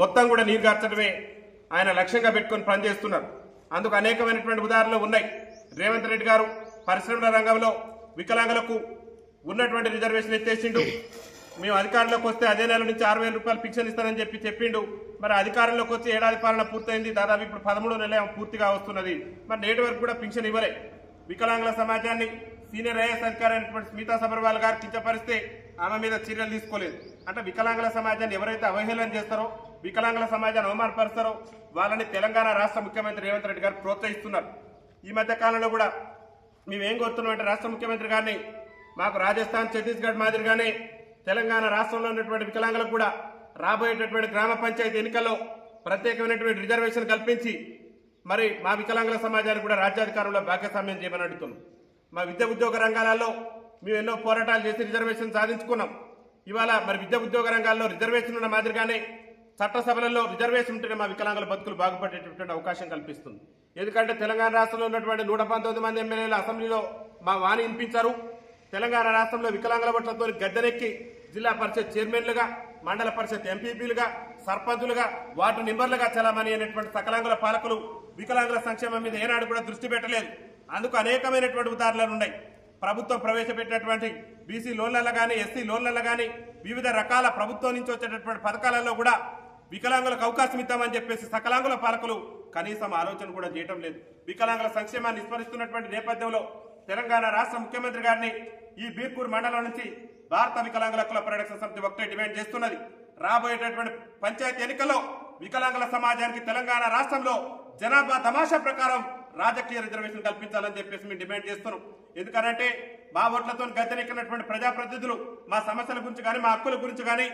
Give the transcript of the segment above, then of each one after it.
మొత్తం కూడా నీరు గార్చడమే ఆయన లక్ష్యంగా పెట్టుకొని పనిచేస్తున్నారు. అందుకు అనేకమైనటువంటి ఉదాహరణలు ఉన్నాయి. రేవంత్ రెడ్డి గారు పరిశ్రమల రంగంలో వికలాంగులకు ఉన్నటువంటి రిజర్వేషన్ ఎత్తేసిండు. మేము అధికారంలోకి వస్తే అదే నెల నుంచి ఆరు వేల రూపాయలు పింఛన్ ఇస్తానని చెప్పి చెప్పిండు. మరి అధికారంలోకి వచ్చి ఏడాది పాలన పూర్తయింది. దాదాపు ఇప్పుడు పదమూడో నెల పూర్తిగా వస్తున్నది. మరి నేటి వరకు కూడా పింఛన్ ఇవ్వలే. వికలాంగుల సమాజాన్ని సీనియర్ ఐఎస్ అధికారి అయినటువంటి స్మితా సబర్వాల్ గారు కించపరిస్తే ఆమె మీద చర్యలు తీసుకోలేదు. అంటే వికలాంగుల సమాజాన్ని ఎవరైతే అవహేళన చేస్తారో వికలాంగుల సమాజాన్ని అవమానపరుస్తారో వాళ్ళని తెలంగాణ రాష్ట్ర ముఖ్యమంత్రి రేవంత్ రెడ్డి గారు ప్రోత్సహిస్తున్నారు. ఈ మధ్య కాలంలో కూడా మేమేం కోరుతున్నాం అంటే రాష్ట్ర ముఖ్యమంత్రి గారిని మాకు రాజస్థాన్ ఛత్తీస్గఢ్ మాదిరిగానే తెలంగాణ రాష్ట్రంలో ఉన్నటువంటి వికలాంగులకు కూడా రాబోయేటటువంటి గ్రామ పంచాయతీ ఎన్నికల్లో ప్రత్యేకమైనటువంటి రిజర్వేషన్ కల్పించి మరి మా వికలాంగుల సమాజానికి కూడా రాజ్యాధికారంలో భాగస్వామ్యం చేయమని అడుగుతున్నాం. మా విద్య ఉద్యోగ రంగాలలో మేము ఎన్నో పోరాటాలు చేసి రిజర్వేషన్ సాధించుకున్నాం. ఇవాళ మరి విద్య ఉద్యోగ రంగాల్లో రిజర్వేషన్ ఉన్న మాదిరిగానే చట్టసభలలో రిజర్వేషన్ ఉంటేనే మా వికలాంగుల బతుకులు బాగుపడేటటువంటి అవకాశం కల్పిస్తుంది. ఎందుకంటే తెలంగాణ రాష్ట్రంలో ఉన్నటువంటి నూట పంతొమ్మిది మంది ఎమ్మెల్యేలు అసెంబ్లీలో మా వాణి వినిపించారు. తెలంగాణ రాష్ట్రంలో వికలాంగుల పట్లతో గద్దెనెక్కి జిల్లా పరిషత్ చైర్మన్లుగా మండల పరిషత్ ఎంపీపీలుగా సర్పంచులుగా వార్డు మెంబర్లుగా చలామణి అయినటువంటి సకలాంగుల పాలకులు వికలాంగుల సంక్షేమం మీద ఏనాడు కూడా దృష్టి పెట్టలేదు. అందుకు అనేకమైనటువంటి ఉదాహరణలు ఉన్నాయి. ప్రభుత్వం ప్రవేశపెట్టినటువంటి బీసీ లోన్లలో కానీ ఎస్సీ లోన్లలో కానీ వివిధ రకాల ప్రభుత్వం నుంచి వచ్చేటటువంటి పథకాలలో కూడా వికలాంగులకు అవకాశం ఇద్దామని చెప్పేసి సకలాంగుల పాలకులు కనీసం ఆలోచన కూడా చేయటం లేదు. వికలాంగుల సంక్షేమాన్ని విస్మరిస్తున్నటువంటి నేపథ్యంలో తెలంగాణ రాష్ట్ర ముఖ్యమంత్రి గారిని ఈ బీర్పూర్ మండలం నుంచి భారత వికలాంగుల కుల పరిరక్షణ సమితి ఒకటే డిమాండ్ చేస్తున్నది. రాబోయేటటువంటి పంచాయతీ ఎన్నికల్లో వికలాంగుల సమాజానికి తెలంగాణ రాష్ట్రంలో జనాభా తమాషా ప్రకారం రాజకీయ రిజర్వేషన్ కల్పించాలని చెప్పేసి మేము డిమాండ్ చేస్తున్నాం. ఎందుకనంటే మా ఓట్లతో గద్దెనెక్కినటువంటి ప్రజాప్రతినిధులు మా సమస్యల గురించి కానీ మా హక్కుల గురించి కానీ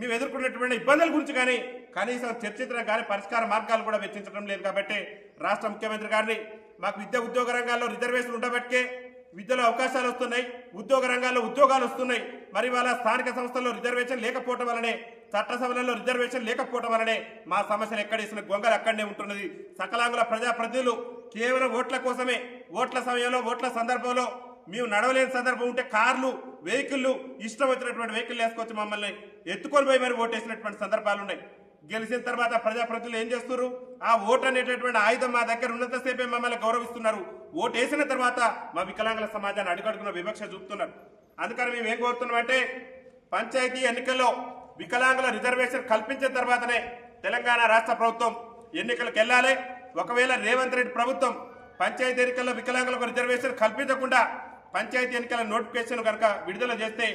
మేము ఎదుర్కొన్నటువంటి ఇబ్బందుల గురించి కానీ కనీసం చర్చించడం కానీ పరిష్కార మార్గాలు కూడా వెచ్చించడం లేదు కాబట్టి రాష్ట్ర ముఖ్యమంత్రి గారిని మాకు విద్య ఉద్యోగ రంగాల్లో రిజర్వేషన్ ఉండబట్టే విద్యలో అవకాశాలు వస్తున్నాయి ఉద్యోగ రంగాల్లో ఉద్యోగాలు వస్తున్నాయి. మరి వాళ్ళ స్థానిక సంస్థల్లో రిజర్వేషన్ లేకపోవటం వలనే చట్టసభలలో రిజర్వేషన్ లేకపోవటం వలనే మా సమస్యలు ఎక్కడేసిన గొంగలు అక్కడనే ఉంటున్నది. సకలాంగుల ప్రజాప్రతినిధులు కేవలం ఓట్ల కోసమే ఓట్ల సమయంలో ఓట్ల సందర్భంలో మేము నడవలేని సందర్భం ఉంటే కార్లు వెహికల్లు ఇష్టం వచ్చినటువంటి వెహికల్ వేసుకొచ్చి మమ్మల్ని ఎత్తుకొని పోయి మరి ఓటేసినటువంటి సందర్భాలు ఉన్నాయి. గెలిచిన తర్వాత ప్రజాప్రతినిధులు ఏం చేస్తున్నారు? ఆ ఓటు అనేటటువంటి ఆయుధం మా దగ్గర ఉన్నంతసేపే మమ్మల్ని గౌరవిస్తున్నారు. ఓటు వేసిన తర్వాత మా వికలాంగుల సమాజాన్ని అడుగడుగున వివక్ష చూపుతున్నారు. అందుకని మేము ఏం కోరుతున్నాం అంటే పంచాయతీ ఎన్నికల్లో వికలాంగుల రిజర్వేషన్ కల్పించిన తర్వాతనే తెలంగాణ రాష్ట్ర ప్రభుత్వం ఎన్నికలకు వెళ్ళాలి. ఒకవేళ రేవంత్ రెడ్డి ప్రభుత్వం పంచాయతీ ఎన్నికల్లో వికలాంగులకు రిజర్వేషన్ కల్పించకుండా పంచాయతీ ఎన్నికల నోటిఫికేషన్ కనుక విడుదల చేస్తే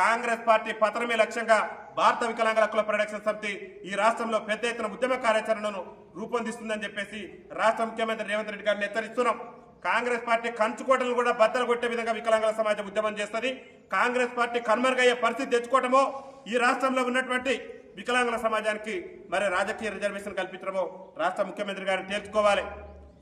కాంగ్రెస్ పార్టీ పతనమే లక్ష్యంగా భారత వికలాంగుల హక్కుల పరిరక్షణ సమితి ఈ రాష్ట్రంలో పెద్ద ఎత్తున ఉద్యమ కార్యాచరణను రూపొందిస్తుందని చెప్పేసి రాష్ట్ర ముఖ్యమంత్రి రేవంత్ రెడ్డి గారిని హెచ్చరిస్తున్నాం. కాంగ్రెస్ పార్టీ కంచుకోటలు కూడా బద్దలు కొట్టే విధంగా వికలాంగుల సమాజం ఉద్యమం చేస్తుంది. కాంగ్రెస్ పార్టీ కన్మరుగయ్యే పరిస్థితి తెచ్చుకోవటమో ఈ రాష్ట్రంలో ఉన్నటువంటి వికలాంగుల సమాజానికి మరి రాజకీయ రిజర్వేషన్ కల్పించడమో రాష్ట్ర ముఖ్యమంత్రి గారు తేల్చుకోవాలి.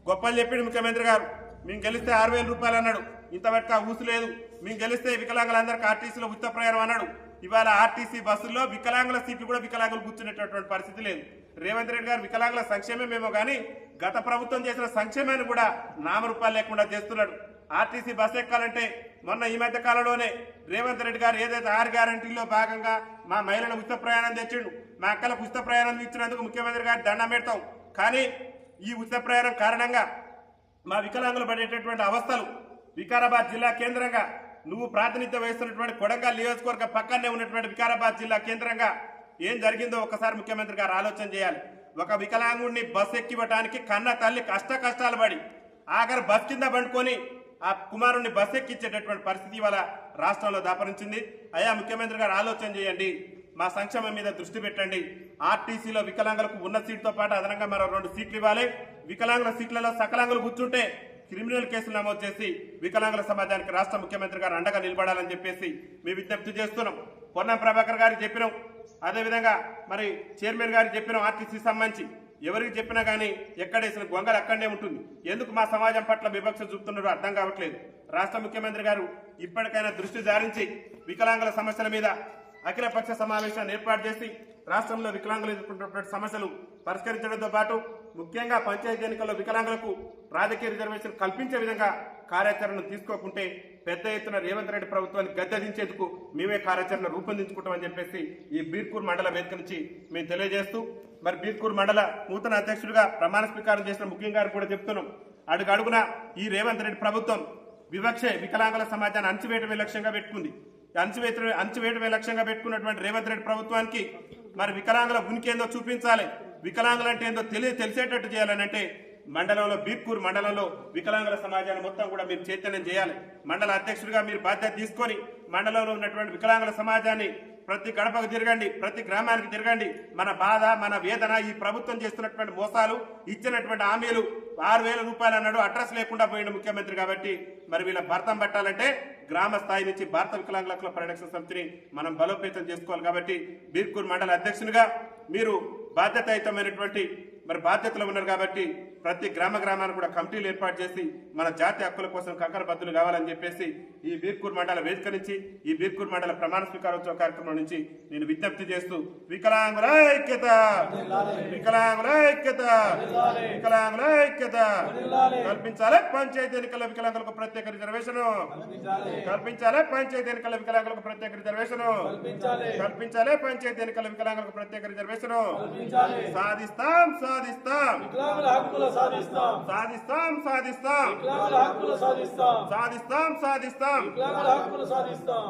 గొప్పలు చెప్పిండు ముఖ్యమంత్రి గారు మేము గెలిస్తే ఆరు వేల రూపాయలు అన్నాడు. ఇంతవరకు ఆ ఊసు లేదు. మేము గెలిస్తే వికలాంగులందరికీ ఆర్టీసీలో ఉచిత ప్రయాణం అన్నాడు. ఇవాళ ఆర్టీసీ బస్సుల్లో వికలాంగుల సీట్లు కూడా వికలాంగులు కూర్చునేటటువంటి పరిస్థితి లేదు. రేవంత్ రెడ్డి గారు వికలాంగుల సంక్షేమమేమో కానీ గత ప్రభుత్వం చేసిన సంక్షేమాన్ని కూడా నామరూపాలు లేకుండా చేస్తున్నాడు. ఆర్టీసీ బస్ ఎక్కాలంటే మొన్న ఈ మధ్య కాలంలోనే రేవంత్ రెడ్డి గారు ఏదైతే ఆరు గ్యారంటీలో భాగంగా మా మహిళలకు ఉచిత ప్రయాణం తెచ్చిండు మా అక్కలకు ఉచిత ప్రయాణం ఇచ్చినందుకు ముఖ్యమంత్రి గారు దండం పెడతాం. కానీ ఈ ఉచిత ప్రయాణం కారణంగా మా వికలాంగులు పడేటటువంటి అవస్థలు వికారాబాద్ జిల్లా కేంద్రంగా నువ్వు ప్రాతినిధ్యం వహిస్తున్నటువంటి కొడంగల్ నియోజకవర్గ పక్కనే ఉన్నటువంటి వికారాబాద్ జిల్లా కేంద్రంగా ఏం జరిగిందో ఒకసారి ముఖ్యమంత్రి గారు ఆలోచన చేయాలి. ఒక వికలాంగుడిని బస్ ఎక్కివ్వటానికి కన్న తల్లి కష్ట కష్టాలు పడి ఆఖరి బస్ కింద పండుకొని ఆ కుమారుణ్ణి బస్ ఎక్కించేటటువంటి పరిస్థితి ఇవాళ రాష్ట్రంలో దాపరించింది. అయ్యా ముఖ్యమంత్రి గారు ఆలోచన చేయండి. మా సంక్షేమం మీద దృష్టి పెట్టండి. ఆర్టీసీలో వికలాంగులకు ఉన్న సీటుతో పాటు అదనంగా మరో రెండు సీట్లు ఇవ్వాలి. వికలాంగుల సీట్లలో సకలాంగులు కూర్చుంటే క్రిమినల్ కేసులు నమోదు చేసి వికలాంగుల సమాజానికి రాష్ట్ర ముఖ్యమంత్రి గారు అండగా నిలబడాలని చెప్పేసి మేము విజ్ఞప్తి చేస్తున్నాం. పొన్నం ప్రభాకర్ గారికి చెప్పినాం. అదేవిధంగా మరి చైర్మన్ గారు చెప్పినాం ఆర్టీసీ సంబంధించి. ఎవరికి చెప్పినా కానీ ఎక్కడేసిన గొంగలు అక్కడనే ఉంటుంది. ఎందుకు మా సమాజం పట్ల వివక్ష చూపుతున్నారో అర్థం కావట్లేదు. రాష్ట్ర ముఖ్యమంత్రి గారు ఇప్పటికైనా దృష్టి సారించి వికలాంగుల సమస్యల మీద అఖిలపక్ష సమావేశాన్ని ఏర్పాటు చేసి రాష్ట్రంలో వికలాంగులు ఎదుర్కొంటున్నటువంటి సమస్యలు పరిష్కరించడంతో పాటు ముఖ్యంగా పంచాయతీ ఎన్నికల్లో వికలాంగులకు రాజకీయ రిజర్వేషన్ కల్పించే విధంగా కార్యాచరణ తీసుకోకుంటే పెద్ద ఎత్తున రేవంత్ రెడ్డి ప్రభుత్వాన్ని గద్దెదించేందుకు మేమే కార్యాచరణ రూపొందించుకుంటామని చెప్పేసి ఈ బీర్పూర్ మండల వేదిక నుంచి మేము తెలియజేస్తూ మరి బీర్కూర్ మండల నూతన అధ్యక్షుడిగా ప్రమాణ స్వీకారం చేసిన ముఖ్యం గారు కూడా చెప్తున్నాం. అడుగడుగున ఈ రేవంత్ రెడ్డి ప్రభుత్వం వివక్షే వికలాంగుల సమాజాన్ని అణచివేయటమే లక్ష్యంగా పెట్టుకుంది. ఈ అణచివేత అణచివేయటమే లక్ష్యంగా పెట్టుకున్నటువంటి రేవంత్ రెడ్డి ప్రభుత్వానికి మరి వికలాంగుల ఉనికి ఏందో చూపించాలి. వికలాంగులు అంటే ఏందో తెలియ తెలిసేటట్టు చేయాలని అంటే మండలంలో బీర్పూర్ మండలంలో వికలాంగుల సమాజాన్ని మొత్తం కూడా మీరు చైతన్యం చేయాలి. మండల అధ్యక్షుడిగా మీరు బాధ్యత తీసుకొని మండలంలో ఉన్నటువంటి వికలాంగుల సమాజాన్ని ప్రతి గడపకు తిరగండి ప్రతి గ్రామానికి తిరగండి. మన బాధ మన వేదన ఈ ప్రభుత్వం చేస్తున్నటువంటి మోసాలు ఇచ్చినటువంటి హామీలు ఆరు వేల రూపాయలు అన్నాడు అడ్రస్ లేకుండా పోయిండు ముఖ్యమంత్రి కాబట్టి మరి వీళ్ళ భర్తం పట్టాలంటే గ్రామ స్థాయి నుంచి భారత వికలాంగుల పరిరక్షణ సమితిని మనం బలోపేతం చేసుకోవాలి కాబట్టి బీర్కూర్ మండల అధ్యక్షునిగా మీరు బాధ్యతాయుతమైనటువంటి మరి బాధ్యతలు ఉన్నారు కాబట్టి ప్రతి గ్రామ గ్రామాన్ని కూడా కమిటీలు ఏర్పాటు చేసి మన జాతి హక్కుల కోసం కంకర బద్దులు కావాలని చెప్పేసి ఈ బీర్కూర్ మండల వేదిక నుంచి ఈ బీర్కూర్ మండల ప్రమాణ స్వీకారోత్సవ కార్యక్రమం నుంచి నేను విజ్ఞప్తి చేస్తూ వికలాంగుల ఐక్యత! వికలాంగుల ఐక్యత! వికలాంగుల ఐక్యత! కల్పించాలి పంచాయతీ ఎన్నికల వికలాంగులకు ప్రత్యేక రిజర్వేషన్! కల్పించాలి పంచాయతీ ఎన్నికల వికలాంగులకు ప్రత్యేక రిజర్వేషన్! కల్పించాలి పంచాయతీ ఎన్నికల వికలాంగులకు ప్రత్యేక రిజర్వేషన్! సాధిస్తాం సాధిస్తాం! సాధిస్తాం. సాధిస్తాం సాధిస్తాం. వికలాంగుల హక్కులు సాధిస్తాం. సాధిస్తాం సాధిస్తాం. వికలాంగుల హక్కులు సాధిస్తాం.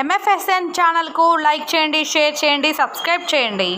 ఎంఎఫ్ఎస్ఎన్ ఛానల్కు లైక్ చేయండి షేర్ చేయండి సబ్స్క్రైబ్ చేయండి.